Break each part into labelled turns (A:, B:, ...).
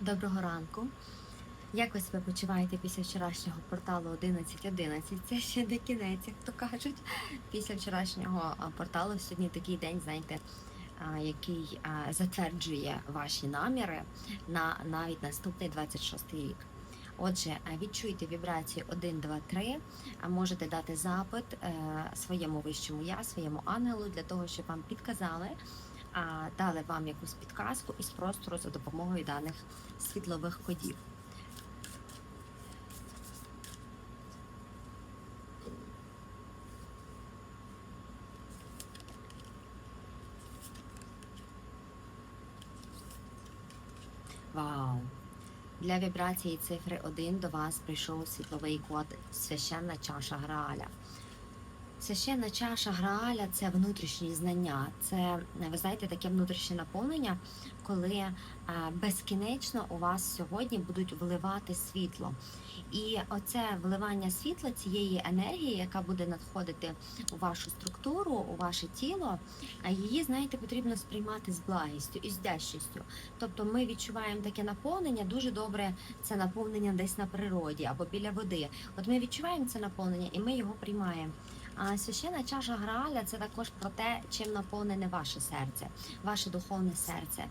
A: Доброго ранку. Як ви себе почуваєте після вчорашнього порталу 11.11? Це ще не кінець, як то кажуть. Після вчорашнього порталу сьогодні такий день, знаєте, який затверджує ваші наміри на навіть наступний 26 рік. Отже, відчуйте вібрацію 1, 2, 3, а можете дати запит е, своєму вищому я, своєму ангелу для того, щоб вам підказали, дали вам якусь підказку із простору за допомогою даних світлових кодів. Вау! Для вібрації цифри 1 до вас прийшов світловий код священна чаша Грааля. Священна чаша Грааля це внутрішні знання. Це, ви знаєте, таке внутрішнє наповнення, коли е, безкінечно у вас сьогодні будуть вливати світло. І оце вливання світла цієї енергії, яка буде надходити у вашу структуру, у ваше тіло, а її, знаєте, потрібно сприймати з благістю і з вдячністю. Тобто ми відчуваємо таке наповнення, дуже добре це наповнення десь на природі або біля води. От ми відчуваємо це наповнення і ми його приймаємо. А священна чаша Грааля це також про те, чим наповнене ваше серце, ваше духовне серце.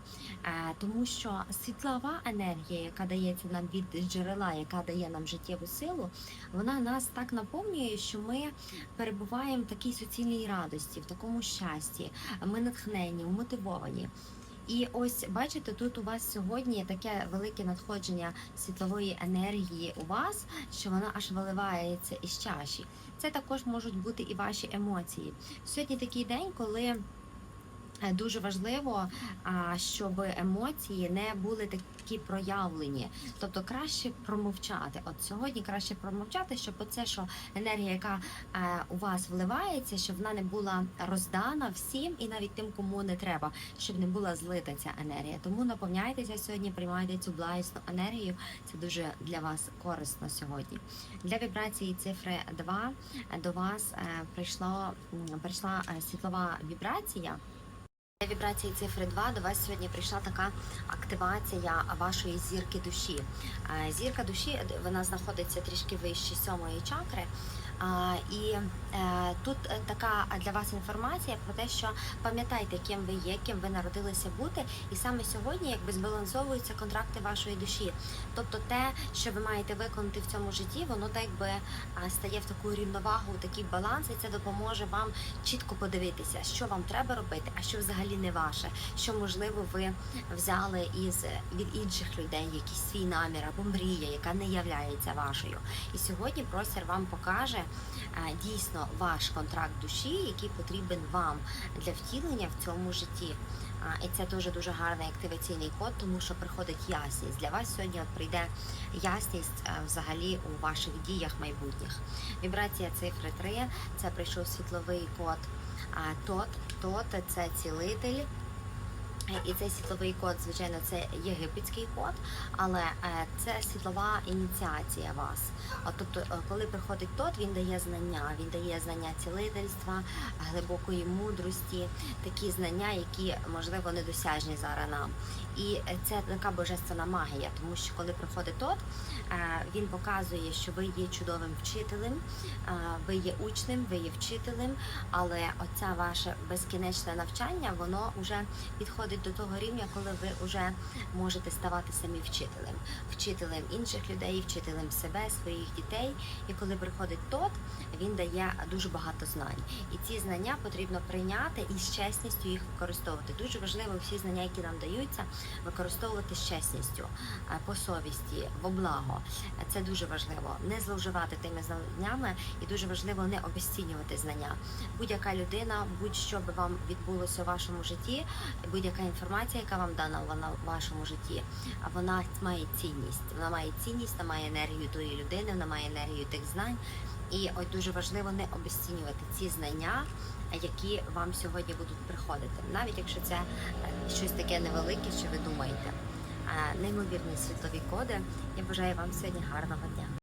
A: Е, Тому що світлова енергія, яка дається нам від джерела, яка дає нам життєву силу, вона нас так наповнює, що ми перебуваємо в такій суцільній радості, в такому щасті. Ми натхнені, мотивовані. І ось бачите, тут у вас сьогодні таке велике надходження світлової енергії у вас, що вона аж виливається із чаші. Це також можуть бути і ваші емоції. Сьогодні такий день, коли дуже важливо, щоб емоції не були такі проявлені. Тобто краще промовчати. От сьогодні краще промовчати, щоб оце, що енергія, яка е, у вас вливається, щоб вона не була роздана всім і навіть тим, кому не треба, щоб не була злита ця енергія. Тому наповняйтеся сьогодні, приймайте цю благісну енергію. Це дуже для вас корисно сьогодні. Для вібрації цифри 2 до вас е, прийшла е, світлова вібрація. Вібрації цифри 2 до вас сьогодні прийшла така активація вашої зірки душі. Е, Зірка душі е, вона знаходиться трішки вище сьомої чакри. І е, тут е, така для вас інформація про те, що пам'ятайте, ким ви є, ким ви народилися бути, і саме сьогодні якби збалансовуються контракти вашої душі. Тобто те, що ви маєте виконати в цьому житті, воно так би стає в таку рівновагу, такий баланс, і це допоможе вам чітко подивитися, що вам треба робити, а що взагалі не ваше, що можливо ви взяли із від інших людей якийсь свій намір або мрія, яка не являється вашою. І сьогодні простір вам покаже е, дійсно ваш контракт душі, який потрібен вам для втілення в цьому житті. І це дуже дуже гарний активаційний код, тому що приходить ясність. Для вас сьогодні от прийде ясність е, взагалі у ваших діях майбутніх. Вібрація цифри 3 – це прийшов світловий код. А тот, тот це цілитель. І цей світловий код, звичайно, це єгипетський код, але е, це світлова ініціація вас. Тобто, е, коли приходить тот, він дає знання, він дає знання цілительства, глибокої мудрості, такі знання, які можливо недосяжні зараз нам. І це така божественна магія, тому що коли приходить тот, е, він показує, що ви є чудовим вчителем, ви є учнем, ви є вчителем, але оця ваше безкінечне навчання, воно вже підходить до того рівня, коли ви вже можете ставати самі вчителем, вчителем інших людей, вчителем себе, своїх дітей. І коли приходить тот, він дає дуже багато знань. І ці знання потрібно прийняти і з чесністю їх використовувати. Дуже важливо всі знання, які нам даються, використовувати з чесністю, е, по совісті, во благо. Це дуже важливо. Не зловживати тими знаннями, і дуже важливо не обесцінювати знання. Будь-яка людина, будь-що би вам відбулося у вашому житті, будь-яка інформація, яка вам дана вона в вашому житті, вона має цінність. Вона має цінність, вона має енергію тої людини, вона має енергію тих знань. І ось дуже важливо не обесцінювати ці знання, які вам сьогодні будуть приходити, навіть якщо це е, щось таке невелике, що ви думаєте. Неймовірні світлові коди. Я бажаю вам сьогодні гарного дня.